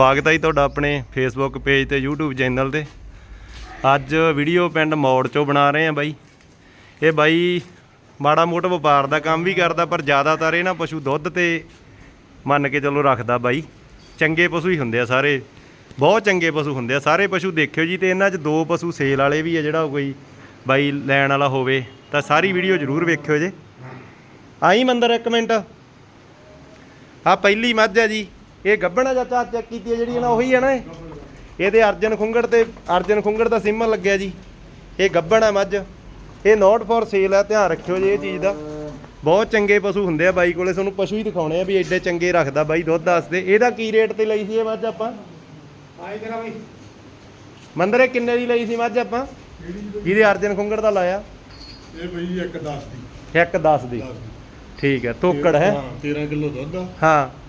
ਸਵਾਗਤ ਹੈ ਜੀ ਤੁਹਾਡਾ ਆਪਣੇ ਫੇਸਬੁੱਕ ਪੇਜ ਤੇ YouTube ਚੈਨਲ ਤੇ। ਅੱਜ ਵੀਡੀਓ ਪਿੰਡ ਮੌੜ ਚੋਂ ਬਣਾ ਰਹੇ ਆ ਬਾਈ। ਇਹ ਬਾਈ ਮਾੜਾ ਮੋਟਾ ਵਪਾਰ ਦਾ ਕੰਮ ਵੀ ਕਰਦਾ, ਪਰ ਜ਼ਿਆਦਾਤਰ ਇਹ ਨਾ ਪਸ਼ੂ ਦੁੱਧ ਤੇ ਮੰਨ ਕੇ ਚਲੋ ਰੱਖਦਾ ਬਾਈ। ਚੰਗੇ ਪਸ਼ੂ ਹੀ ਹੁੰਦੇ ਆ ਸਾਰੇ। ਬਹੁਤ ਚੰਗੇ ਪਸ਼ੂ ਹੁੰਦੇ ਆ। ਸਾਰੇ ਪਸ਼ੂ ਦੇਖਿਓ ਜੀ ਤੇ ਇਹਨਾਂ 'ਚ ਦੋ ਪਸ਼ੂ ਸੇਲ ਵਾਲੇ ਵੀ ਆ, ਜਿਹੜਾ ਕੋਈ ਬਾਈ ਲੈਣ ਵਾਲਾ ਹੋਵੇ, ਤਾਂ ਸਾਰੀ ਵੀਡੀਓ ਜ਼ਰੂਰ ਵੇਖਿਓ ਜੇ। ਆਈ ਮੰਦਰ ਇੱਕ ਮਿੰਟ। ਆ ਪਹਿਲੀ ਮੱਝ ਹੈ ਜੀ। ਇਹ ਗੱਬਣਾ ਚਾਚਾ ਚੈੱਕ ਕੀਤੀ ਹੈ ਜਿਹੜੀ ਨਾ ਉਹੀ ਹੈ ਨਾ ਇਹ? ਇਹਦੇ ਅਰਜਨ ਖੁੰਗੜ ਤੇ ਅਰਜਨ ਖੁੰਗੜ ਦਾ ਸਿੰਬਲ ਲੱਗਿਆ ਜੀ। ਇਹ ਗੱਬਣ ਹੈ ਮੱਝ। ਇਹ ਨੋਟ ਫॉर ਸੇਲ ਹੈ ਧਿਆਨ ਰੱਖਿਓ ਜੀ ਇਹ ਚੀਜ਼ ਦਾ। ਬਹੁਤ ਚੰਗੇ ਪਸ਼ੂ ਹੁੰਦੇ ਆ ਬਾਈ ਕੋਲੇ ਤੁਹਾਨੂੰ ਪਸ਼ੂ ਹੀ ਦਿਖਾਉਣੇ ਆ ਵੀ ਐਡੇ ਚੰਗੇ ਰੱਖਦਾ ਬਾਈ ਦੁੱਧ ਦੱਸਦੇ ਇਹਦਾ ਕੀ ਰੇਟ ਤੇ ਲਈ ਸੀ ਇਹ ਮੱਝ ਆਪਾਂ? ਆਈ ਜਰਾ ਬਈ। ਮੰਦਰ ਕਿੰਨੇ ਦੀ ਲਈ ਸੀ ਮੱਝ ਆਪਾਂ? ਜਿਹਦੇ ਅਰਜਨ ਖੁੰਗੜ ਦਾ ਲਾਇਆ। ਇਹ ਬਈ ਇੱਕ 10 ਦੀ। ਇੱਕ 10 ਦੀ। 10 ਦੀ। ਠੀਕ ਹੈ ਤੋਕੜ ਹੈ। ਹਾਂ 13 ਕਿਲੋ ਦੁੱਧ ਆ। ਹਾਂ।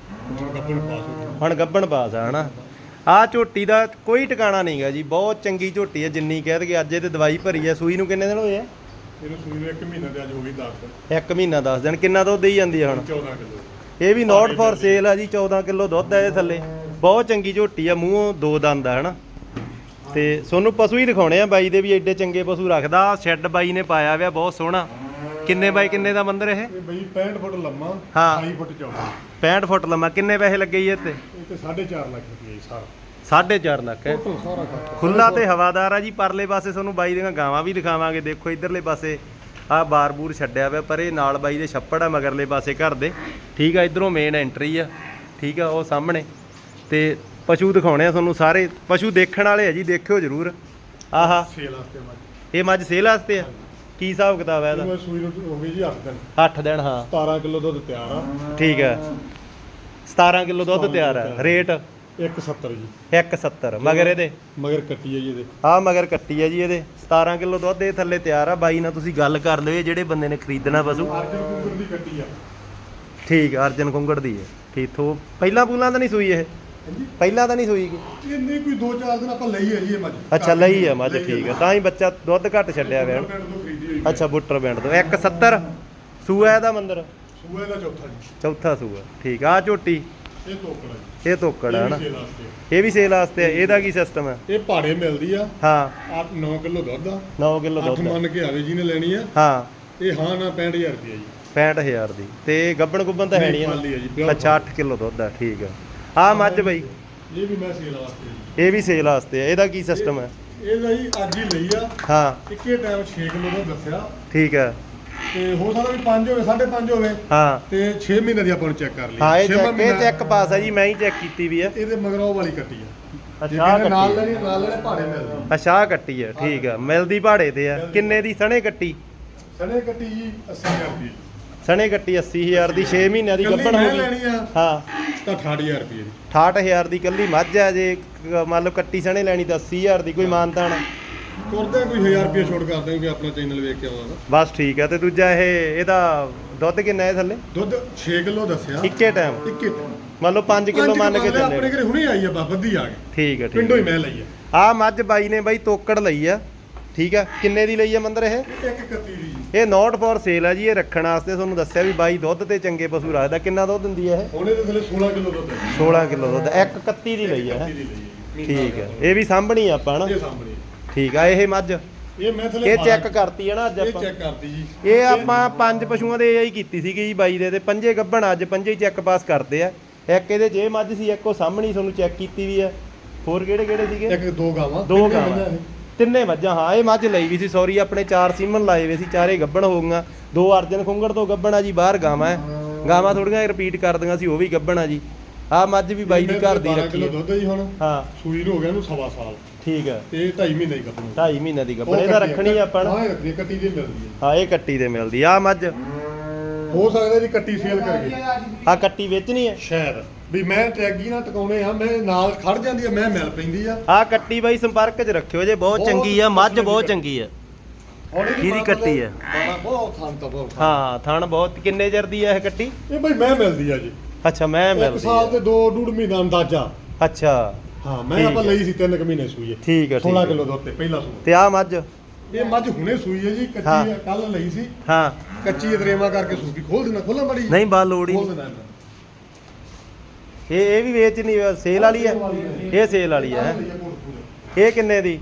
ਹੁਣ ਗੱਪਣ ਪਾਸ ਗੱਬਣ ਆ ਹਨਾ। ਆ ਝੋਟੀ ਦਾ ਕੋਈ ਟਿਕਾਣਾ ਨਹੀਂਗਾ ਜੀ ਬਹੁਤ ਚੰਗੀ ਝੋਟੀ ਹੈ ਜਿੰਨੀ ਕਹਿ ਦਗੇ ਅੱਜ ਇਹ ਤੇ ਦਵਾਈ ਭਰੀ ਹੈ ਸੂਈ ਨੂੰ ਕਿੰਨੇ ਦਿਨ ਹੋਏ ਆ? ਇਹਨੂੰ ਸੂਈ ਨੂੰ ਇੱਕ ਮਹੀਨਾ ਦੇ ਅੱਜ ਹੋ ਗਈ 10 ਇੱਕ ਮਹੀਨਾ 10 ਦਿਨ ਕਿੰਨਾ ਦੁੱਧ ਦੇਈ ਜਾਂਦੀ ਹੈ ਹੁਣ? 14 ਕਿਲੋ। ਇਹ ਵੀ ਨੋਟ ਫॉर ਸੇਲ ਆ ਜੀ 14 ਕਿਲੋ ਦੁੱਧ ਹੈ ਇਹ ਥੱਲੇ। ਬਹੁਤ ਚੰਗੀ ਝੋਟੀ ਆ ਮੂੰਹੋਂ ਦੋ ਦੰਦ ਆ ਹਨਾ। ਤੇ ਤੁਹਾਨੂੰ ਪਸ਼ੂ ਹੀ ਦਿਖਾਉਣੇ ਆ ਬਾਈ ਦੇ ਵੀ ਐਡੇ ਚੰਗੇ ਪਸ਼ੂ ਰੱਖਦਾ। ਸ਼ੈੱਡ ਬਾਈ ਨੇ ਪਾਇਆ ਹੋਇਆ ਬਹੁਤ ਸੋਹਣਾ। ਕਿੰਨੇ ਬਾਈ ਕਿੰਨੇ ਦਾ ਮੰਦਰ ਇਹ? ਇਹ ਬਈ 65 ਫੁੱਟ ਲੰਮਾ ਹਾਂ। 28 ਫੁੱਟ ਚੌੜਾ। 65 ਫੁੱਟ ਲੰਮਾ ਕਿੰਨੇ ਪੈਸੇ ਲੱਗੇ ਜੀ ਇੱਥੇ? ਇਹ ਤੇ 4.5 ਲੱਖ ਰੁਪਏ ਸਾਰਾ। 4.5 ਲੱਖ ਹੈ। ਟੋਟਲ ਸਾਰਾ ਖਰਚਾ। ਖੁੱਲਾ ਤੇ ਹਵਾਦਾਰ ਆ ਜੀ ਪਰਲੇ ਪਾਸੇ ਤੁਹਾਨੂੰ ਬਾਈ ਦੀਆਂ ਗਾਵਾਂ ਵੀ ਦਿਖਾਵਾਂਗੇ। ਦੇਖੋ ਇਧਰਲੇ ਪਾਸੇ ਆਹ ਬਾਰ-ਬੂਰ ਛੱਡਿਆ ਹੋਇਆ ਪਰ ਇਹ ਨਾਲ ਬਾਈ ਦੇ ਛੱਪੜ ਆ ਮਗਰਲੇ ਪਾਸੇ ਘਰ ਦੇ। ਠੀਕ ਆ ਇਧਰੋਂ ਮੇਨ ਐਂਟਰੀ ਆ। ਠੀਕ ਆ ਉਹ ਸਾਹਮਣੇ। ਤੇ ਪਸ਼ੂ ਦਿਖਾਉਣੇ ਆ ਤੁਹਾਨੂੰ ਸਾਰੇ। ਪਸ਼ੂ ਦੇਖਣ ਵਾਲੇ ਆ ਜੀ ਦੇਖਿਓ ਜਰੂਰ। ਆਹਾ। ਸੇਲ ਵਾਸਤੇ ਮੱਝ ਇਹ ਮੱਝ ਸੇਲ ਵਾਸਤੇ ਆ? ਕੀ ਹਿਸਾਬ ਕਿਤਾਬ ਹੈ ਇਹਦਾ? ਇਹਨੂੰ ਸੂਈ ਨੂੰ ਹੋ ਗਈ ਜੀ 8 ਦਿਨ। 8 ਦਿਨ ਹਾਂ। 17 ਕਿਲੋ ਦੁੱਧ ਤਿਆਰ ਆ। ਠੀਕ ਹੈ। 17 ਕਿਲੋ ਦੁੱਧ ਤਿਆਰ ਆ ਰੇਟ? 170 ਜੀ। 170 ਮਗਰ ਇਹਦੇ? ਮਗਰ ਕੱਟੀ ਹੈ ਜੀ ਇਹਦੇ। ਆ ਮਗਰ ਕੱਟੀ ਹੈ ਜੀ ਇਹਦੇ। 17 ਕਿਲੋ ਦੁੱਧ ਇਹ ਥੱਲੇ ਤਿਆਰ ਆ। ਬਾਈ ਨਾਲ ਤੁਸੀਂ ਗੱਲ ਕਰ ਲਿਓ ਇਹ ਜਿਹੜੇ ਬੰਦੇ ਨੇ ਖਰੀਦਣਾ ਪਸ਼ੂ। ਅਰਜਨ ਕੁੰਗਰ ਦੀ ਕੱਟੀ ਆ। ਠੀਕ ਅਰਜਨ ਕੁੰਗੜ ਦੀ ਹੈ। ਠੀਕ ਥੋ ਪਹਿਲਾਂ ਪੂਲਾਂ ਤਾਂ ਨਹੀਂ ਸੂਈ ਇਹ? ਹਾਂਜੀ। ਪਹਿਲਾਂ ਤਾਂ ਨਹੀਂ ਸੂਈ ਇਹ? ਨਹੀਂ ਕੋਈ 2-4 ਦਿਨ ਆਪਾਂ ਲਈ ਹੈ ਜੀ ਇਹ ਮੱਝ। ਅੱਛਾ ਲਈ ਆ ਮੱਝ ਠੀਕ ਆ। ਤਾਂ ਹੀ ਬੱਚਾ ਦੁੱਧ ਘੱਟ ਛੱਡਿਆ ਹੋਇਆ ਅੱਛਾ ਬੁੱਟਰ ਪਿੰਡ ਤੋਂ। 170 ਸੂਆ ਇਹਦਾ ਮੰਦਰ? ਸੂਏ ਦਾ ਚੌਥਾ ਜੀ। ਚੌਥਾ ਸੂਆ ਠੀਕ ਆ। ਆਹ ਝੋਟੀ? ਇਹ ਤੋਕੜਾ ਜੀ। ਇਹ ਤੋਕੜ ਆ ਇਹ ਵੀ ਵਾਸਤੇ ਇਹ ਵੀ ਸੇਲ ਵਾਸਤੇ ਆ। ਇਹਦਾ ਕੀ ਸਿਸਟਮ ਹੈ ਇਹ ਪਹਾੜੇ ਮਿਲਦੀ ਆ। ਹਾਂ। 8 9 ਕਿਲੋ ਦੁੱਧ ਆ। 9 ਕਿਲੋ 8 ਦੁੱਧ ਆ। ਮੰਨ ਕੇ ਆਵੇ ਜਿਹਨੇ ਲੈਣੀ ਆ। ਹਾਂ। ਇਹ ਹਾਂ ਨਾ 65000 ਰੁਪਏ ਜੀ। 65000 ਦੀ। ਤੇ ਗੱਬਣ ਗੁੱਬਣ ਤਾਂ ਹੈ ਨਹੀਂ ਖਾਲੀ ਆ ਜੀ, ਨਾ ਅੱਛਾ 8 ਕਿਲੋ ਦੁੱਧ ਆ ਠੀਕ ਆ। ਆ ਮੱਝ ਬਈ। ਇਹ ਵੀ ਮੈਂ ਸੇਲ ਵਾਸਤੇ ਜੀ। ਇਹ ਵੀ ਸੇਲ ਵਾਸਤੇ ਆ। ਇਹਦਾ ਕੀ ਸਿਸਟਮ ਹੈ ਇਹ ਲਈ ਅੱਜ ਹੀ ਲਈ ਆ। ਹਾਂ। ਇੱਕੇ ਟਾਈਮ 6 ਕਿਲੋ ਦਾ ਦੱਸਿਆ। ਠੀਕ ਹੈ। ਤੇ ਹੋ ਸਕਦਾ ਵੀ 5 ਹੋਵੇ 5.5 ਹੋਵੇ। ਹਾਂ। ਤੇ 6 ਮਹੀਨੇ ਦੀ ਆਪਾਂ ਨੂੰ ਚੈੱਕ ਕਰ ਲਈ। ਹਾਂ ਇਹ ਛੇਵਾਂ ਚੈੱਕ ਇਹ ਮਹੀਨਾ ਚੈੱਕ ਪਾਸ ਹੈ ਜੀ ਮੈਂ ਹੀ ਚੈੱਕ ਕੀਤੀ ਵੀ ਹੈ। ਇਹਦੇ ਮਗਰ ਉਹ ਵਾਲੀ ਕੱਟੀ ਆ। ਜੇ ਅੱਛਾ ਆਹ ਕਹਿੰਦੇ ਨਾਲ ਕੱਟੀ ਲੈਣੀ ਨਾਲ ਲੈਣੇ ਪਹਾੜੇ ਮਿਲਦੀ ਅੱਛਾ ਆਹ ਕੱਟੀ ਹੈ ਠੀਕ ਹੈ ਮਿਲਦੀ ਪਹਾੜੇ ਤੇ ਆ। ਕਿੰਨੇ ਦੀ? ਸਣੇ ਕੱਟੀ? ਸਣੇ ਕੱਟੀ ਜੀ 80000 ਰੁਪਏ ਸਣੇ ਕੱਟੀ 80000 ਦੀ 6 ਮਹੀਨਿਆਂ ਦੀ ਗੱਭਣ ਹੋ ਗਈ। ਲੈਣੀ ਆ। ਹਾਂ। ਤਾਂ 68000 ਰੁਪਏ ਦੀ। 68000 ਦੀ ਕੱਲੀ ਮੱਝ ਹੈ ਜੇ ਕ- ਮੰਨ ਲਓ ਕੱਟੀ ਸਣੇ ਲੈਣੀ ਤਾਂ 80000 ਦੀ ਕੋਈ ਮਾਨਤਾਨ ਤੁਰਦੇ ਕੋਈ 1000 ਰੁਪਏ ਛੋੜ ਕਰ ਦਾਂਗੇ ਆਪਣਾ ਚੈਨਲ ਵੇਖ ਕੇ ਆਵਾਂਗਾ ਬਸ ਠੀਕ ਹੈ ਤੇ ਦੂਜਾ ਇਹ ਇਹਦਾ ਦੁੱਧ ਕਿੰਨਾ ਹੈ ਥੱਲੇ? ਦੁੱਧ 6 ਕਿਲੋ ਦੱਸਿਆ। ਇੱਕੇ ਟਾਈਮ ਇੱਕੇ ਮੰਨ ਲਓ 5 ਕਿਲੋ ਮੰਨ ਕੇ ਆਪਣੇ ਚੱਲੇ। ਘਰੇ ਹੁਣੇ ਆਈ ਆ ਬਾ ਬੱਦੀ ਆ ਗਈ। ਠੀਕ ਹੈ ਠੀਕ ਪਿੰਡੋਂ ਹੀ ਮੈਂ ਲਈ ਆ। ਆ ਮੱਝ ਬਾਈ ਨੇ ਬਾਈ ਤੋਕੜ ਲਈ ਆ। ਠੀਕ ਆ ਕਿੰਨੇ ਦੀ ਲਈ ਆ ਮੰਦਰ ਇਹ? ਇੱਕ ਕੱਤੀ ਦੀ। ਜੀ। ਇਹ ਨੋਟ ਫॉर ਸੇਲ ਆ ਜੀ ਇਹ ਰੱਖਣ ਵਾਸਤੇ ਤੁਹਾਨੂੰ ਦੱਸਿਆ ਵੀ ਬਾਈ ਦੁੱਧ ਤੇ ਚੰਗੇ ਪਸ਼ੂ ਰੱਖਦਾ। ਕਿੰਨਾ ਦੁੱਧ ਦਿੰਦੀ ਹੈ ਇਹ? ਹੁਣ ਇਹਦੇ ਥੱਲੇ 16 ਕਿਲੋ ਦੁੱਧ ਹੈ 16 ਕਿਲੋ ਦੁੱਧ। ਇੱਕ 31 ਦੀ ਲਈ ਹੈਂ। ਦੀ ਲਈ ਹੈ ਠੀਕ ਹੈ ਇਹ ਵੀ ਸਾਂਭਣੀ ਆਪਾਂ ਨਾ ਇਹ ਸਾਹਮਣੇ ਠੀਕ ਆ ਇਹ ਮੱਝ? ਇਹ ਮੈਂ ਥੱਲੇ ਇਹ ਬਾਰਾਂ- ਚੈੱਕ ਕਰਤੀ ਹੈ ਨਾ ਅੱਜ ਇਹ ਆਪਾਂ। ਚੈੱਕ ਕਰਤੀ ਜੀ। ਇਹ ਆਪਾਂ ਪੰਜ ਪਸ਼ੂਆਂ ਦੇ ਇਹ ਹੀ ਕੀਤੀ ਸੀਗੀ ਜੀ ਬਾਈ ਦੇ ਤੇ ਪੰਜੇ ਗੱਭਣ ਅੱਜ ਪੰਜੇ ਚੈੱਕ ਪਾਸ ਕਰਦੇ ਆ। ਇੱਕ ਇਹਦੇ ਜੇ ਮੱਝ ਸੀ ਇੱਕ ਉਹ ਸਾਹਮਣੀ ਤੁਹਾਨੂੰ ਚੈੱਕ ਕੀਤੀ ਵੀ ਆ। ਹੋਰ ਕਿਹੜੇ ਕਿਹੜੇ ਸੀਗੇ? ਇੱਕ ਦੋ ਗਾਵਾਂ। ਦੋ ਗਾਵਾਂ। ਤਿੰਨੇ ਮੱਝਾਂ ਹਾਂ ਇਹ ਮੱਝ ਲਈ ਵੀ ਸੀ ਸੌਰੀ ਆਪਣੇ ਚਾਰ ਸੀਮਨ ਲਾਏ ਵੇ ਸੀ ਚਾਰੇ ਗੱਭਣ ਹੋ ਗਈਆਂ। ਦੋ ਅਰਜਨ ਖੁੰਗੜ ਤੋਂ ਗੱਭਣ ਆ ਜੀ ਬਾਹਰ ਗਾਵਾਂ ਹੈ ਗਾਵਾਂ ਥੋੜੀਆਂ ਰਿਪੀਟ ਕਰਦੀਆਂ ਸੀ ਉਹ ਵੀ ਗੱਭਣ ਆ ਜੀ। ਆਹ ਮੱਝ ਵੀ ਬਾਈ ਦੀ ਘਰ ਦੀ 12 ਰੱਖੀ ਹੈ ਦੁੱਧ ਜੀ ਹੁਣ। ਹਾਂ। ਸੂਈ ਨੂੰ ਹੋ ਗਿਆ ਇਹਨੂੰ ਸਵਾ ਸਾਲ। ਠੀਕ ਹੈ ਤੇ ਇਹ 2.5 ਮਹੀਨੇ ਹੀ ਕੱਪੂ 2.5 ਮਹੀਨੇ ਦੀ ਗੱਭਣ ਇਹਦਾ ਰੱਖਣੀ ਆ ਆਪਾਂ। ਨਾ ਹਾਂ ਇਹ ਰੱਖਣੀ ਕੱਟੀ ਦੀ ਮਿਲਦੀ ਹੈ ਹਾਂ ਇਹ ਕੱਟੀ ਤੇ ਮਿਲਦੀ ਆ। ਮੱਝ। ਹੋ ਸਕਦਾ ਜੀ ਕੱਟੀ ਸੇਲ ਕਰੀਏ ਆ ਕੱਟੀ ਵੇਚਣੀ ਹੈ ਸ਼ਾਇਦ ਵੀ ਮੈਂ ਟੈਗੀ ਨਾਲ ਟਿਕਾਉਣੇ ਆ ਮੈਂ ਨਾਲ ਖੜ ਜਾਂਦੀ ਆ ਮੈਂ ਮਿਲ ਪੈਂਦੀ ਆ। ਆ ਕੱਟੀ ਬਾਈ ਸੰਪਰਕ 'ਚ ਰੱਖਿਓ ਜੇ ਬਹੁਤ ਚੰਗੀ ਆ ਮੱਝ ਬਹੁਤ ਚੰਗੀ ਆ। ਕਿਹਦੀ ਕੱਟੀ ਆ? ਬਹੁਤ ਥਾਂ ਤਾਂ ਬਹੁਤ। ਹਾਂ ਥਣ ਬਹੁਤ ਕਿੰਨੇ ਚਿਰ ਦੀ ਆ ਇਹ ਕੱਟੀ? ਇਹ ਬਈ ਮੈਂ ਮਿਲਦੀ ਆ ਜੀ। ਅੱਛਾ ਮੈਂ ਇੱਕ ਮਿਲਦੀ ਸਾਲ ਆ ਤੇ ਦੋ ਡੂਢ ਮਹੀਨਾ ਅੰਦਾਜ਼ਾ। ਅੱਛਾ। ਹਾਂ ਮੈਂ ਆਪਾਂ। ਲਈ ਸੀ ਤਿੰਨ ਕੁ ਮਹੀਨੇ ਸੂਈ ਠੀਕ ਹੈ ਠੀਕ 16 ਹੈ। ਕਿਲੋ ਦੁੱਧ ਤੇ ਪਹਿਲਾ ਸੂਆ ਤੇ ਆ ਮੱਝ? ਇਹ ਮੱਝ ਹੁਣੇ ਸੂਈ ਹੈ ਜੀ। ਕੱਚੀ ਕੱਲ ਲਈ ਸੀ। ਹਾਂ। ਕੱਚੀ ਅਦਰੇਵਾ ਕਰਕੇ ਸੂਕੀ ਖੋਲ ਦੇਣਾ ਖੋਲਾਂ ਬੜੀ ਨਹੀਂ ਬਾ ਲੋੜ ਹੀ ਖੋਲ ਨਹੀਂ। ਇਹ ਇਹ ਵੀ ਵੇਚਣੀ ਸੇਲ ਵਾਲੀ ਹੈ ਇਹ ਸੇਲ ਵਾਲੀ ਹੈ? ਇਹ ਕਿੰਨੇ ਦੀ?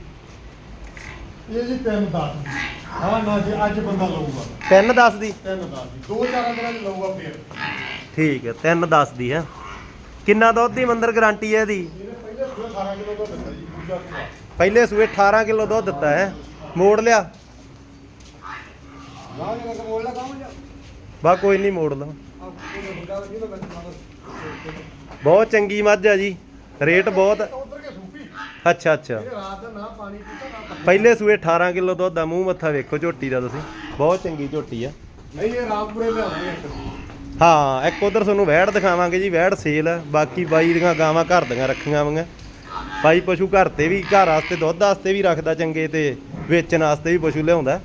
ਇਹ ਜੀ ਤਿੰਨ ਦਸ ਦੀ। ਹਾਂ ਨਾ ਜੀ ਅੱਜ ਬੰਦਾ ਲਊਗਾ। 3 10 ਦੀ? ਤਿੰਨ ਦਸ ਦੀ। ਦੋ ਚਾਰਾਂ ਦਿਨਾਂ ਚ ਲਊਗਾ ਫੇਰ। ਠੀਕ ਹੈ 3 10 ਦੀ ਹੈ। ਕਿੰਨਾ ਦੁੱਧ ਦੀ ਮੰਦਰ ਗਾਰੰਟੀ ਹੈ ਇਹਦੀ? ਪਹਿਲੇ ਸੂਏ 18 ਕਿਲੋ ਦਾ ਦਿੱਤਾ ਜੀ ਦੂਜਾ ਸੂਆ। ਪਹਿਲੇ ਸੂਏ 18 ਕਿਲੋ ਦੁੱਧ ਦਿੱਤਾ ਹੈ। ਮੋੜ ਲਿਆ। ਬਾ ਕੋਈ ਨਹੀਂ ਮੋੜ ਲਾ ਆ ਉਹ ਮੁੰਡਾ ਜੀ ਦਾ ਬੰਦਾ ਬਹੁਤ ਚੰਗੀ ਮੱਝ ਆ ਜੀ। ਰੇਟ ਬਹੁਤ ਉਧਰ ਕੇ ਸੂਪੀ। ਅੱਛਾ ਅੱਛਾ। ਇਹ ਰਾਤ ਦਾ ਨਾ ਪਾਣੀ ਪੀਤਾ ਨਾ ਪੱਠੇ। ਪਹਿਲੇ ਸੂਏ 18 ਕਿਲੋ ਦੁੱਧ ਦਾ ਮੂੰਹ ਮੱਥਾ ਵੇਖੋ ਝੋਟੀ ਦਾ ਤੁਸੀਂ। ਬਹੁਤ ਚੰਗੀ ਝੋਟੀ ਆ। ਨਹੀਂ ਇਹ ਰਾਮਪੁਰੇ ਲਿਆਉਂਦੇ ਇੱਕ ਹਾਂ ਇੱਕ ਉਧਰ ਤੁਹਾਨੂੰ ਵਹਿੜ ਦਿਖਾਵਾਂਗੇ ਜੀ ਵਹਿੜ ਸੇਲ ਆ। ਬਾਕੀ ਬਾਈ ਦੀਆਂ ਗਾਵਾਂ ਘਰ ਦੀਆਂ ਰੱਖੀਆਂ ਵਾਂਗਾ ਬਾਈ ਪਸ਼ੂ ਘਰ ਤੇ ਵੀ ਘਰ ਵਾਸਤੇ ਦੁੱਧ ਵਾਸਤੇ ਵੀ ਰੱਖਦਾ ਚੰਗੇ ਤੇ ਵੇਚਣ ਵਾਸਤੇ ਵੀ ਪਸ਼ੂ ਲਿਆਉਂਦਾ।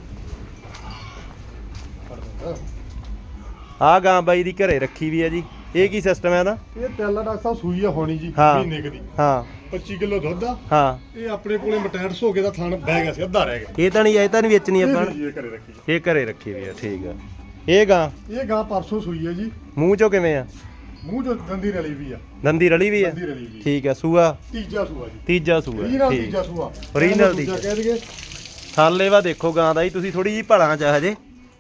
ਆਹ ਗਾਂ ਬਾਈ ਦੀ ਘਰੇ ਰੱਖੀ ਵੀ ਆ ਜੀ। ਇਹ ਕੀ ਸਿਸਟਮ ਹੈ ਇਹਦਾ? ਇਹ ਟੈਲਾ ਡਾਕਟਰ ਸਾਹਿਬ ਸੂਈ ਆ ਹੋਣੀ ਜੀ ਹਾਂ। ਮਹੀਨੇ ਕੁ ਦੀ। ਹਾਂ। 25 ਕਿਲੋ ਦੁੱਧ ਆ। ਹਾਂ। ਇਹ ਆਪਣੇ ਕੋਲੇ ਮਟੈਰਸ ਹੋ ਕੇ ਦਾ ਥਣ ਬਹਿ ਗਿਆ ਸੀ ਅੱਧਾ ਰਹਿ ਗਿਆ। ਇਹ ਤਾਂ ਨਹੀਂ ਇਹ ਤਾਂ ਨਹੀਂ ਵੇਚਣੀ ਇਹ ਆਪਾਂ। ਵੀ ਇਹ ਘਰੇ ਰੱਖੀ। ਇਹ ਘਰੇ ਰੱਖੀ ਵੀ ਆ ਠੀਕ ਆ। ਇਹ ਗਾਂ? ਇਹ ਗਾਂ ਪਰਸੋਂ ਸੂਈ ਹੈ ਜੀ। ਮੂੰਹ ਚੋਂ ਕਿਵੇਂ ਆ? ਮੂੰਹ ਜੋ ਦੰਦੀ ਰਲੀ ਵੀ ਆ। ਦੰਦੀ ਰਲੀ ਵੀ ਆ? ਦੰਦੀ ਰਲੀ ਵੀ ਠੀਕ ਆ ਸੂਆ? ਤੀਜਾ ਸੂਆ ਜੀ। ਤੀਜਾ ਸੂਆ ਰੀਜਨਲ ਠੀਕ। ਤੀਜਾ ਸੂਆ। Original ਤੀਜਾ। ਕਹਿ ਦਈਏ। ਥਾਲੇਵਾ ਦੇਖੋ ਗਾਂ ਦਾ ਹੀ ਤੁਸੀਂ ਥੋੜੀ ਜੀ ਭਲਾਂ ਚ ਆ ਹਜੇ।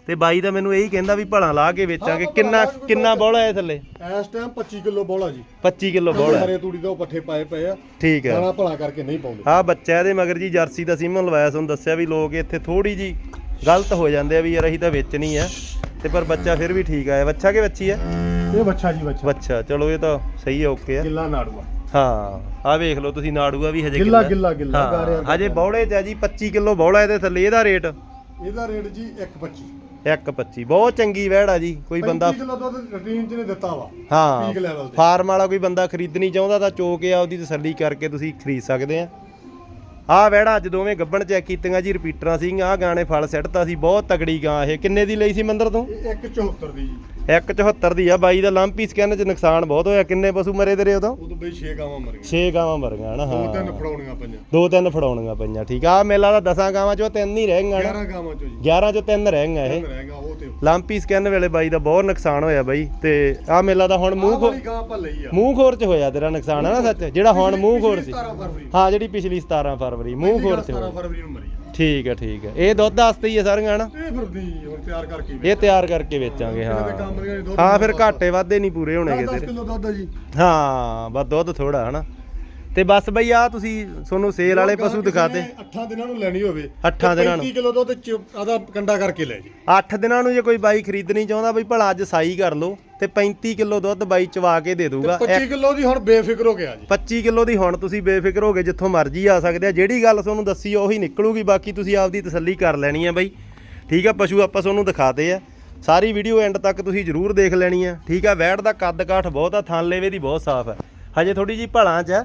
ਤੇ ਬਾਈ ਦਾ ਮੈਨੂੰ ਇਹੀ ਕਹਿੰਦਾ ਵੀ ਭਲਾਂ ਲਾ ਕੇ ਵੇਚਾਂਗੇ। ਹਾਂ, ਕਿੰਨਾ ਕਿੰਨਾ ਬੋਲਾ ਹੈ ਥੱਲੇ? ਇਸ ਟਾਈਮ 25 ਕਿਲੋ ਬੋਲਾ ਜੀ। 25 ਕਿਲੋ ਬੋਲਾ ਹੈ। ਹਰੇ ਤੂੜੀ ਦਾ ਉਹ ਪੱਠੇ ਪਾਏ ਪਏ ਆ। ਠੀਕ ਹੈ ਦਾਣਾ ਭਲਾ ਕਰਕੇ ਨਹੀਂ ਪਾਉਂਦੇ। ਆ ਬੱਚਾ ਇਹਦੇ ਮਗਰ ਜੀ ਜਰਸੀ ਦਾ ਸੀਮਨ ਲਵਾਇਆ ਤੁਹਾਨੂੰ ਦੱਸਿਆ ਵੀ ਲੋਕ ਇੱਥੇ ਥੋੜੀ ਜੀ ਗਲਤ ਹੋ ਜਾਂਦੇ ਆ ਵੀ ਯਾਰ ਅਸੀਂ ਤਾਂ ਵੇਚਣੀ ਆ। ਤੇ ਪਰ ਬੱਚਾ ਫਿਰ ਵੀ ਠੀਕ ਆ ਬੱਚਾ ਕਿ ਬੱਚੀ ਆ? ਇਹ ਬੱਚਾ ਜੀ ਬੱਚਾ। ਬੱਚਾ। ਚਲੋ ਇਹ ਤਾਂ ਸਹੀ ਆ ਓਕੇ ਆ। ਗਿੱਲਾ ਨਾੜੂਆ। ਹਾਂ ਆ ਵੇਖ ਲਓ ਤੁਸੀਂ ਨਾੜੂਆ ਵੀ ਹਜੇ ਗਿੱਲਾ- ਗਿੱਲਾ- ਗਿੱਲਾ, ਹਾਂ, ਹਜੇ ਬੌਲੇ ਚ ਆ ਜੀ 25 ਕਿਲੋ ਬੌਲਾ ਇਹਦੇ ਥੱਲੇ ਇਹਦਾ ਰੇਟ? ਇਹਦਾ ਰੇਟ ਜੀ 1.25 1.25 ਬਹੁਤ ਚੰਗੀ ਵਹਿੜ ਆ ਜੀ ਕੋਈ ਬੰਦਾ 35 ਕਿਲੋ ਦੁੱਧ ਰੂਟੀਨ ਚ ਨੇ ਦਿੱਤਾ ਵਾ। ਹਾਂ ਪੀਕ ਲੈਵਲ ਤੇ। ਫਾਰਮ ਵਾਲਾ ਕੋਈ ਬੰਦਾ ਖਰੀਦਣੀ ਚਾਹੁੰਦਾ ਤਾਂ ਚੋ ਕੇ ਆਪਦੀ ਤਸੱਲੀ ਕਰਕੇ ਤੁਸੀਂ ਖਰੀਦ ਸਕਦੇ ਆ। ਆਹ ਵਹਿੜਾ ਅੱਜ ਦੋਵੇਂ ਗੱਬਣ ਚੈੱਕ ਕੀਤੀਆਂ ਜੀ ਰਿਪੀਟਰਾਂ ਸੀਗੀਆਂ ਆਹ ਗਾਣੇ ਫਲ ਸਿੱਟਤਾ ਸੀ ਬਹੁਤ ਤਗੜੀ ਗਾਂ ਇਹ। ਕਿੰਨੇ ਦੀ ਲਈ ਸੀ ਮੰਦਰ ਤੋਂ? ਇਹ 174 ਦੀ ਜੀ। 174 ਦੀ ਆ ਬਾਈ ਦਾ ਲੰਪੀ ਸਕੈਨ ਚ ਨੁਕਸਾਨ ਬਹੁਤ ਹੋਇਆ। ਕਿੰਨੇ ਪਸ਼ੂ ਮਰੇ ਤੇਰੇ ਉਦੋਂ? ਉਦੋਂ ਬਈ 6 ਗਾਵਾਂ ਮਰ ਗਈਆਂ। 6 ਗਾਵਾਂ ਮਰ ਗਈਆਂ ਨਾ ਦੋ ਹਾਂ ਤਿੰਨ ਫੜਾਉਣੀਆਂ ਪਈਆਂ। ਦੋ ਤਿੰਨ ਫੜਾਉਣੀਆਂ ਪਈਆਂ ਠੀਕ ਆ। ਮੇਲਾ ਦਾ 10 ਗਾਵਾਂ ਚੋਂ ਤਿੰਨ ਹੀ ਰਹਿ ਗਈਆਂ ਨਾ 11 ਗਾਵਾਂ ਚੋਂ ਜੀ। 11 ਚੋਂ ਤਿੰਨ ਰਹਿ ਗਈਆਂ ਇਹ। ਤਿੰਨ ਰਹਿ ਗਿਆ ਉਹ ਤੇ ਲੰਪੀ ਸਕੈਨ ਵੇਲੇ ਬਾਈ ਦਾ ਬਹੁਤ ਨੁਕਸਾਨ ਹੋਇਆ ਬਾਈ। ਤੇ ਆਹ ਮੇਲਾ ਦਾ ਹੁਣ ਮੂੰਹ ਆਹ ਖੋ ਵਾਲੀ ਗਾਂ ਆਪਾਂ ਲਈ ਆ। ਮੂੰਹ ਖੋਰ ਚ ਹੋਇਆ ਤੇਰਾ ਨੁਕਸਾਨ ਹੈ ਨਾ ਸੱਚ। ਜਿਹੜਾ ਹੁਣ ਮੂੰਹ ਖੋਰ ਸੀ। 17 ਫਰਵਰੀ ਹਾਂ ਜਿਹੜੀ ਪਿਛਲੀ 17 ਫਰਵਰੀ ਮੂੰਹ ਖੋਰ ਚ 17 ਹੋਇਆ ਫਰਵਰੀ ਨੂੰ ਮਰੀ ਆ। ਠੀਕ ਹੈ ਠੀਕ ਹੈ ਇਹ ਦੁੱਧ ਵਾਸਤੇ ਹੀ ਹੈ ਸਾਰੀਆਂ ਨਾ ਇਹ ਫਿਰ ਨਹੀਂ ਹੁਣ ਤਿਆਰ ਕਰਕੇ ਇਹ ਤਿਆਰ ਕਰਕੇ ਵੇਚਾਂਗੇ ਇਹਦੇ ਕੰਮ ਦੀਆਂ ਹਾਂ ਦੁੱਧ ਹਾਂ ਫਿਰ ਘਾਟੇ ਵਾਧੇ ਨਹੀਂ ਪੂਰੇ ਹੋਣਗੇ 10 ਤੇਰੇ ਕਿਲੋ ਦੁੱਧ ਆ ਜੀ। ਹਾਂ ਬਸ ਦੁੱਧ ਥੋੜਾ ਹਨਾ। ਤੇ ਬਸ ਬਈ ਆ ਤੁਸੀਂ ਤੁਹਾਨੂੰ ਸੇਲ ਵਾਲੇ ਪਸ਼ੂ ਦਿਖਾਤੇ 8 ਦਿਨਾਂ ਨੂੰ ਲੈਣੀ ਹੋਵੇ ਅੱਠਾਂ ਦਿਨਾਂ ਨੂੰ। 35 ਕਿਲੋ ਦੁੱਧ ਆਦਾ ਕੰਡਾ ਕਰਕੇ ਲੈ ਜੀ। 8 ਦਿਨਾਂ ਨੂੰ ਜੇ ਕੋਈ ਬਾਈ ਖਰੀਦਣੀ ਚਾਹੁੰਦਾ ਬਈ ਭਲਾ ਅੱਜ ਸਾਈ ਕਰ ਲਓ। ਤੇ 35 ਕਿਲੋ ਦੁੱਧ ਬਾਈ ਚਵਾ ਕੇ ਦੇ ਦੂਗਾ 25 ਕਿਲੋ ਦੀ ਹੁਣ ਬੇਫਿਕਰ ਹੋ ਗਿਆ ਜੀ। 25 ਕਿਲੋ ਦੀ ਹੁਣ ਤੁਸੀਂ ਬੇਫਿਕਰ ਹੋ ਕੇ ਜਿੱਥੋਂ ਮਰਜ਼ੀ ਆ ਸਕਦੇ ਆ। ਜਿਹੜੀ ਗੱਲ ਤੁਹਾਨੂੰ ਦੱਸੀ ਉਹੀ ਨਿਕਲੂਗੀ। ਬਾਕੀ ਤੁਸੀਂ ਆਪਦੀ ਤਸੱਲੀ ਕਰ ਲੈਣੀ ਆ ਬਾਈ। ਠੀਕ ਆ ਪਸ਼ੂ ਆਪਾਂ ਤੁਹਾਨੂੰ ਦਿਖਾਤੇ ਆ। ਸਾਰੀ ਵੀਡੀਓ ਐਂਡ ਤੱਕ ਤੁਸੀਂ ਜਰੂਰ ਦੇਖ ਲੈਣੀ ਆ। ਠੀਕ ਆ ਵੈੜ ਦਾ ਕੱਦ ਕਾਠ ਬਹੁਤ ਆ ਥਣ ਲੇਵੇ ਦੀ ਬਹੁਤ ਸਾਫ਼ ਹੈ ਹਜੇ ਥੋੜੀ ਜੀ ਭਲਾਂ ਚ ਆ।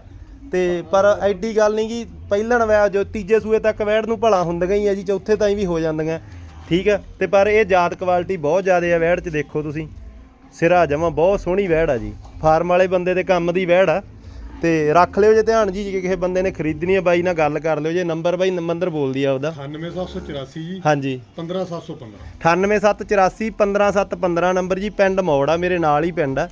ਤੇ ਪਰ ਐਡੀ ਗੱਲ ਨਹੀਂ ਕਿ ਪਹਿਲਣ ਵੈ ਜੋ ਤੀਜੇ ਸੂਏ ਤੱਕ ਵੈੜ ਨੂੰ ਭਲਾਂ ਹੁੰਦੀਆਂ ਹੀ ਆ ਜੀ ਚੌਥੇ ਤਾਈਂ ਵੀ ਹੋ ਜਾਂਦੀਆਂ। ਠੀਕ ਆ ਤੇ ਪਰ ਇਹ ਜਾਤ ਕੁਆਲਿਟੀ ਬਹੁਤ ਜ਼ਿਆਦਾ ਆ ਵੈੜ ਚ ਦੇਖੋ ਤੁਸੀਂ। ਸਿਰਾ ਜਮਾ ਬਹੁਤ ਸੋਹਣੀ ਵੈੜ ਆ ਜੀ। ਫਾਰਮ ਵਾਲੇ ਬੰਦੇ ਦੇ ਕੰਮ ਦੀ ਵੈੜ ਆ। ਤੇ ਰੱਖ ਲਿਓ ਜੇ ਧਿਆਨ ਜੀ ਜੇ ਕਿਸੇ ਬੰਦੇ ਨੇ ਖਰੀਦਣੀ ਹੈ ਬਾਈ ਨਾਲ ਗੱਲ ਕਰ ਲਿਓ ਜੇ। ਨੰਬਰ ਬਾਈ ਨੰਬਰ ਬੋਲਦੀ ਆ ਉਹਦਾ 98784 ਜੀ। ਹਾਂਜੀ। 15715 98784 15715 ਨੰਬਰ ਜੀ ਪਿੰਡ ਮੌੜ ਆ ਮੇਰੇ ਨਾਲ ਹੀ ਪਿੰਡ ਆ।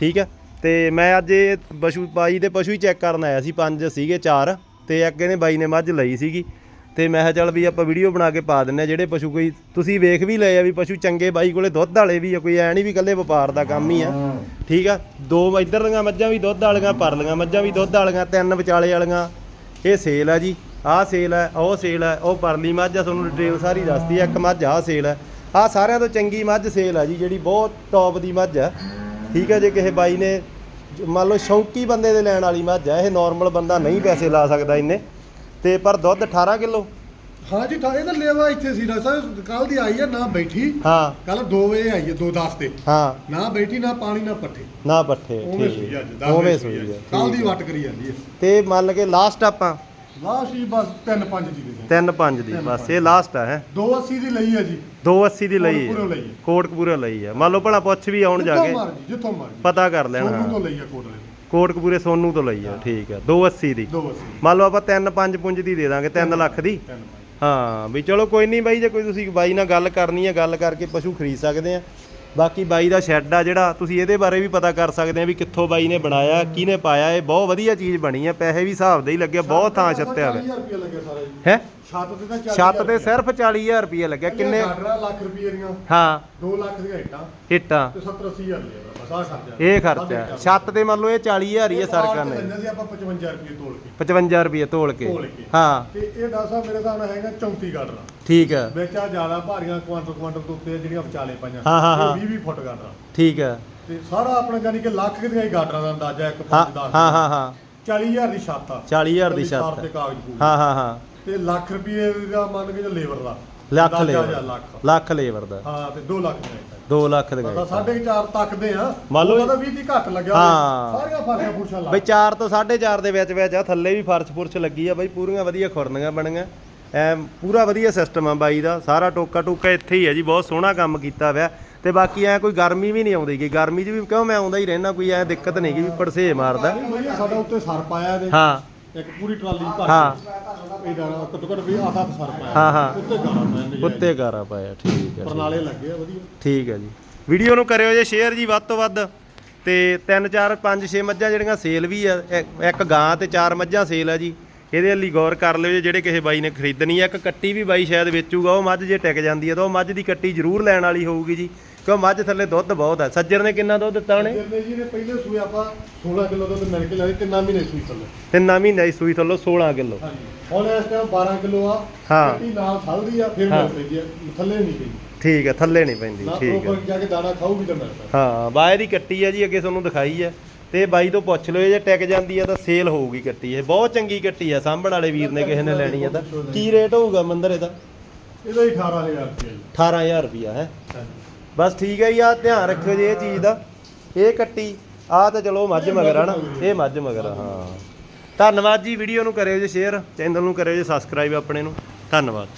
ਠੀਕ ਆ? ਤੇ ਮੈਂ ਅੱਜ ਇਹ ਪਸ਼ੂ ਬਾਈ ਦੇ ਪਸ਼ੂ ਹੀ ਚੈੱਕ ਕਰਨ ਆਇਆ ਸੀ ਪੰਜ ਸੀਗੇ ਚਾਰ। ਤੇ ਅੱਗੇ ਨੇ ਬਾਈ ਨੇ ਮੱਝ ਲਈ ਸੀਗੀ। ਤੇ ਮੈਂ ਕਿਹਾ ਚੱਲ ਵੀ ਆਪਾਂ ਵੀਡੀਓ ਬਣਾ ਕੇ ਪਾ ਦਿੰਨੇ ਆ ਜਿਹੜੇ ਪਸ਼ੂ ਕੋਈ ਤੁਸੀਂ ਵੇਖ ਵੀ ਲਏ ਆ ਵੀ ਪਸ਼ੂ ਚੰਗੇ ਬਾਈ ਕੋਲੇ ਦੁੱਧ ਵਾਲੇ ਵੀ ਆ ਕੋਈ ਐ ਨਹੀਂ ਵੀ ਇਕੱਲੇ ਵਪਾਰ ਦਾ ਕੰਮ ਹੀ ਆ। ਠੀਕ ਆ? ਦੋ ਇੱਧਰ ਦੀਆਂ ਮੱਝਾਂ ਵੀ ਦੁੱਧ ਵਾਲੀਆਂ ਪਰਲੀਆਂ ਮੱਝਾਂ ਵੀ ਦੁੱਧ ਵਾਲੀਆਂ ਤਿੰਨ ਵਿਚਾਲੇ ਵਾਲੀਆਂ। ਇਹ ਸੇਲ ਆ ਜੀ ਆਹ ਸੇਲ ਹੈ ਉਹ ਸੇਲ ਹੈ ਉਹ ਪਰਲੀ ਮੱਝ ਆ ਤੁਹਾਨੂੰ ਡਿਟੇਲ ਸਾਰੀ ਦੱਸਦੀ ਆ ਇੱਕ ਮੱਝ ਆਹ ਸੇਲ ਹੈ ਆਹ ਸਾਰਿਆਂ ਤੋਂ ਚੰਗੀ ਮੱਝ ਸੇਲ ਆ ਜੀ ਜਿਹੜੀ ਬਹੁਤ ਟੌਪ ਦੀ ਮੱਝ ਆ। ਠੀਕ ਹੈ ਜੇ ਕਿਸੇ ਬਾਈ ਨੇ ਮੰਨ ਲਓ ਸ਼ੌਂਕੀ ਬੰਦੇ ਦੇ ਲੈਣ ਵਾਲੀ ਮੱਝ ਆ ਇਹ ਨਾਰਮਲ ਬੰਦਾ ਨਹੀਂ ਪੈਸੇ ਲਾ ਸਕਦਾ ਇੰਨੇ। ਤੇ ਪਰ ਦੁੱਧ 18 ਕਿਲੋ? ਹਾਂ ਜੀ ਠਾ ਇਹ ਤਾਂ ਲੇਵਾ ਇੱਥੇ ਸੀ ਨਾ ਸਾਹਿਬ ਕੱਲ ਦੀ ਆਈ ਆ ਨਾ ਬੈਠੀ। ਹਾਂ। ਕੱਲ 2 ਵਜੇ ਆਈ ਹੈ 2:10 ਤੇ। ਹਾਂ। ਨਾ ਬੈਠੀ ਨਾ ਪਾਣੀ ਨਾ ਪੱਠੇ। ਨਾ ਪੱਠੇ ਉਵੇਂ ਠੀਕ। ਸੂਈ ਹੈ। ਅੱਜ 10 ਉਵੇਂ ਸੂਈ ਆ। ਕੱਲ ਦੀ ਵੱਟ ਕਰੀ ਜਾਂਦੀ ਹੈ ਤੇ ਮੰਨ ਕੇ ਲਾਸਟ ਆਪਾਂ? ਲਾਸਟ ਹੀ ਬਸ 3-5 ਦੀ ਦੇ 3 5 ਦੀ ਬਸ ਇਹ ਲਾਸਟ ਆ ਹੈ। 280 ਦੀ ਲਈ ਹੈ ਜੀ। 280 ਦੀ ਲਈ ਕੋਟਕਪੂਰੋਂ ਹੈ ਲਈ ਹੈ। ਕੋਟਕਪੂਰਾ ਲਈ ਹੈ ਮੰਨ ਲਓ ਭਲਾ ਪੁੱਛ ਵੀ ਆਉਣ ਜਾ ਜਿੱਥੋਂ ਕੇ। ਮਰਜ਼ੀ ਜਿੱਥੋਂ ਮਰਜ਼ੀ। ਪਤਾ ਕਰ ਲੈਣ। ਸੋਨੂੰ ਤੋਂ ਲਈ ਹੈ ਕੋਟਲੇ ਕੋਟਕਪੂਰੇ ਸੋਨੂ ਤੋਂ ਲਈ ਆ ਠੀਕ ਆ 280 ਦੀ। 280 ਮੰਨ ਲਓ ਆਪਾਂ 3 5 ਪੁੰਜ ਦੀ ਦੇ ਦਾਂਗੇ 3 ਲੱਖ ਦੀ। 3 ਹਾਂ ਵੀ ਚਲੋ ਕੋਈ ਨਹੀਂ ਬਾਈ ਜੇ ਕੋਈ ਤੁਸੀਂ ਬਾਈ ਨਾਲ ਗੱਲ ਕਰਨੀ ਹੈ ਗੱਲ ਕਰਕੇ ਪਸ਼ੂ ਖਰੀਦ ਸਕਦੇ ਆ। ਬਾਕੀ ਬਾਈ ਦਾ ਸ਼ੈੱਡ ਆ ਜਿਹੜਾ ਤੁਸੀਂ ਇਹਦੇ ਬਾਰੇ ਵੀ ਪਤਾ ਕਰ ਸਕਦੇ ਆ ਵੀ ਕਿੱਥੋਂ ਬਾਈ ਨੇ ਬਣਾਇਆ ਕਿਹਨੇ ਪਾਇਆ ਇਹ ਬਹੁਤ ਵਧੀਆ ਚੀਜ਼ ਬਣੀ ਆ ਪੈਸੇ ਵੀ ਹਿਸਾਬ ਦੇ ਹੀ ਲੱਗੇ ਬਹੁਤ ਥਾਂ ਛੱਤਿਆ ਹੋਇਆ 40000 ਰੁਪਏ ਲੱਗੇ ਸਾਰਾ ਜੀ। ਹੈ? ਛੱਤ ਤੇ ਤਾਂ 40000 ਛੱਤ ਤੇ ਸਿਰਫ 40000 ਰੁਪਏ ਲੱਗਿਆ। ਕਿੰਨੇ? ਗਾਡਰਾਂ ਲੱਖ ਰੁਪਏ ਦੀਆਂ। ਹਾਂ। 2 ਲੱਖ ਦੀਆਂ ਇੱਟਾਂ। ਇੱਟਾਂ। ਤੇ 70 80000 ਲਿਆ ਬਸ ਆਹ ਖਰਚਾ। ਇਹ ਖਰਚਾ। ਛੱਤ ਤੇ ਮੰਨ ਲਓ ਇਹ 40000 ਹੀ ਹੈ ਸਰਕਾਰ ਨੇ। ਲੈਂਦੇ ਸੀ ਆਪਾਂ 55 ਰੁਪਏ ਤੋਲ ਕੇ। 55 ਰੁਪਏ ਤੋਲ ਕੇ। ਹਾਂ। ਤੇ ਇਹ ਦੱਸਾ ਮੇਰੇ ਹਿਸਾਬ ਨਾਲ ਹੈਗਾ 34 ਗਾਡਰਾਂ ਠੀਕ ਹੈ ਵਿੱਚ ਆ ਜ਼ਿਆਦਾ ਭਾਰੀਆਂ ਕੁਆਂਟਲ ਕੁਆਂਟਲ ਤੋਂ ਉੱਤੇ ਜਿਹੜੀਆਂ ਵਿਚਾਲੇ ਪਾਈਆਂ। ਹਾਂ, ਹਾਂ, ਹਾਂ। 20 20 ਫੁੱਟ ਗਾਡਰਾਂ ਠੀਕ ਹੈ ਤੇ ਸਾਰਾ ਆਪਣਾ ਜਾਨੀ ਕਿ ਲੱਖ ਦੀਆਂ ਹੀ ਗਾਡਰਾਂ ਦਾ ਅੰਦਾਜ਼ਾ ਇੱਕ ਹਾਂ 5 10 ਹਾਂ ਹਾਂ। ਹਾਂ 40000 ਦੀ ਛੱਤ ਆ। 40000 ਦੀ ਛੱਤ। ਹਾਂ ਹਾਂ ਹਾਂ। ਤੇ ਲੱਖ ਰੁਪਏ ਦਾ ਮੰਨ ਕੇ ਲੇਬਰ ਦਾ। ਲੱਖ ਲੇਬਰ। ਲੱਖ। ਲੱਖ ਲੇਬਰ ਦਾ। ਹਾਂ ਤੇ 2 ਲੱਖ 2 ਲੱਖ ਦੇ ਗਏ। ਕੁ ਚਾਰ ਤੱਕਦੇ ਆ। ਮੰਨ ਲਓ ਉਹਦਾ 20 ਦੀ ਘੱਟ ਲੱਗਿਆ। ਹਾਂ। ਸਾਰੀਆਂ ਫਰਸ਼ਾਂ ਫੁਰਸ਼ਾਂ ਲਾ ਬਈ 4 ਤੋਂ 4.5 ਦੇ ਵਿੱਚ ਵਿੱਚ ਆ ਥੱਲੇ ਵੀ ਫਰਸ਼ ਫੁਰਸ਼ ਲੱਗੀ ਆ ਬਈ ਪੂਰੀਆਂ ਵਧੀਆ ਖੁਰਨੀਆਂ ਬਣੀਆਂ। ਐ ਪੂਰਾ ਵਧੀਆ ਸਿਸਟਮ ਆ ਬਾਈ ਦਾ। ਸਾਰਾ ਟੋਕਾ ਟੋਕਾ ਇੱਥੇ ਹੀ ਹੈ ਜੀ ਬਹੁਤ ਸੋਹਣਾ ਕੰਮ ਕੀਤਾ ਹੋਇਆ। ਤੇ ਬਾਕੀ ਐ ਕੋਈ ਗਰਮੀ ਵੀ ਨਹੀਂ ਆਉਂਦੀ ਗੀ। ਗਰਮੀ 'ਚ ਵੀ ਕਿਉਂ ਮੈਂ ਆਉਂਦਾ ਹੀ ਰਹਿਣਾ ਕੋਈ ਐ ਦਿੱਕਤ ਨਹੀਂ ਗੀ ਵੀ ਪੜਸੇ ਮਾਰਦਾ। ਸਾਡਾ ਉੱਤੇ ਸਰ ਪਾਇਆ ਇਹਦੇ। ਹਾਂ। ਇੱਕ ਪੂਰੀ ਟਰਾਲੀ ਭਰ ਹਾਂ। ਕੇ ਇਹਦਾ ਘੱਟੋ ਘੱਟ ਵੀ ਆਹ ਹੱਥ ਸਰ ਪਾਇਆ। ਹਾਂ, ਹਾਂ। ਉੱਤੇ ਗਾਣਾ ਪੈਣ ਉੱਤੇ ਗਾਰਾ ਪਾਇਆ ਠੀਕ ਹੈ। ਪਰਨਾਲੇ ਲੱਗੇ ਆ ਵਧੀਆ। ਠੀਕ ਹੈ ਜੀ। ਵੀਡੀਓ ਨੂੰ ਕਰਿਓ ਜੇ ਸ਼ੇਅਰ ਜੀ ਵੱਧ ਤੋਂ ਵੱਧ। ਤੇ 3 4 5 6 ਮੱਝਾਂ ਜਿਹੜੀਆਂ ਸੇਲ ਵੀ ਆ ਇੱਕ- ਇੱਕ ਗਾਂ ਤੇ ਚਾਰ ਮੱਝਾਂ ਸੇਲ ਆ ਜੀ। ਇਹਦੇ ਲਈ ਗੌਰ ਕਰ ਲਿਓ ਜੇ ਜਿਹੜੇ ਕਿਸੇ ਬਾਈ ਨੇ ਖਰੀਦਣੀ ਆ। ਇੱਕ ਕੱਟੀ ਵੀ ਬਾਈ ਸ਼ਾਇਦ ਵੇਚੂਗਾ ਉਹ ਮੱਝ ਜੇ ਟਿਕ ਜਾਂਦੀ ਆ ਤਾਂ ਉਹ ਮੱਝ ਦੀ ਕੱਟੀ ਜ਼ਰੂਰ ਲੈਣ ਵਾਲੀ ਹੋਊਗੀ ਜੀ। ਕਿਉਂ ਮੱਝ ਥੱਲੇ ਦੁੱਧ ਬਹੁਤ ਆ। ਸੱਜਰ ਨੇ ਕਿੰਨਾ ਦੁੱਧ ਦਿੱਤਾ ਉਹਨੇ? ਜਿੰਨੇ ਜੀ ਨੇ ਪਹਿਲੇ ਸੂਏ ਆਪਾਂ 16 ਕਿਲੋ ਦੁੱਧ ਮਿਲ ਕੇ ਲਿਆਏ ਤਿੰਨਾਂ ਮਹੀਨੇ ਸੂਈ ਥੱਲੇ। ਤਿੰਨਾਂ ਮਹੀਨੇ ਦੀ ਸੂਈ ਥੱਲੋਂ 16 ਕਿਲੋ। ਹਾਂਜੀ। ਹੁਣ ਇਸ ਟਾਈਮ 12 ਕਿਲੋ ਆ। ਹਾਂ। ਕੱਟੀ ਨਾਲ ਥਲਦੀ ਆ ਫਿਰ ਹਾਂ। ਮਿਲ ਪੈਂਦੀ ਆ। ਥੱਲੇ ਨਹੀਂ ਪੈਂਦੀ। ਠੀਕ ਹੈ ਥੱਲੇ ਨਹੀਂ ਪੈਂਦੀ ਨਾ ਠੀਕ ਹੈ ਪ੍ਰੋਪਰ ਜਾ ਕੇ ਦਾਣਾ ਖਾਊਗੀ ਤਾਂ ਮਿਲ ਪੈਂਦਾ। ਹਾਂ ਬਾਏ ਦੀ ਕੱਟੀ ਆ ਜੀ ਅੱਗੇ ਤੁਹਾਨੂੰ ਦਿਖਾਈ ਆ। ਤੇ ਬਾਈ ਤੋਂ ਪੁੱਛ ਲਿਓ ਜੇ ਟਿਕ ਜਾਂਦੀ ਆ ਤਾਂ ਸੇਲ ਹੋਊਗੀ ਕੱਟੀ। ਇਹ ਬਹੁਤ ਚੰਗੀ ਕੱਟੀ ਆ ਸਾਂਭਣ ਵਾਲੇ ਵੀਰ ਨੇ ਕਿਸੇ ਨੇ ਲੈਣੀ ਆ ਤਾਂ। ਕੀ ਰੇਟ ਹੋਊਗਾ ਮੰਦਰ ਇਹਦਾ ਇਹਦਾ ਹੀ 18000 ਰੁਪਏ ਜੀ। 18000 ਰੁਪਿਆ ਹੈ? ਹਾਂਜੀ। ਬਸ ਠੀਕ ਹੈ ਜੀ ਆ ਧਿਆਨ ਰੱਖਿਓ ਜੀ ਇਹ ਚੀਜ਼ ਦਾ। ਇਹ ਕੱਟੀ ਆ ਤਾਂ ਚਲੋ ਮੱਝ ਮਗਰ ਆ ਨਾ। ਇਹ ਮੱਝ ਮਗਰ ਆ, ਹਾਂ। ਧੰਨਵਾਦ ਜੀ ਵੀਡੀਓ ਨੂੰ ਕਰਿਓ ਜੀ ਸ਼ੇਅਰ ਚੈਨਲ ਨੂੰ ਕਰਿਓ ਜੀ ਸਬਸਕ੍ਰਾਈਬ ਆਪਣੇ ਨੂੰ। ਧੰਨਵਾਦ।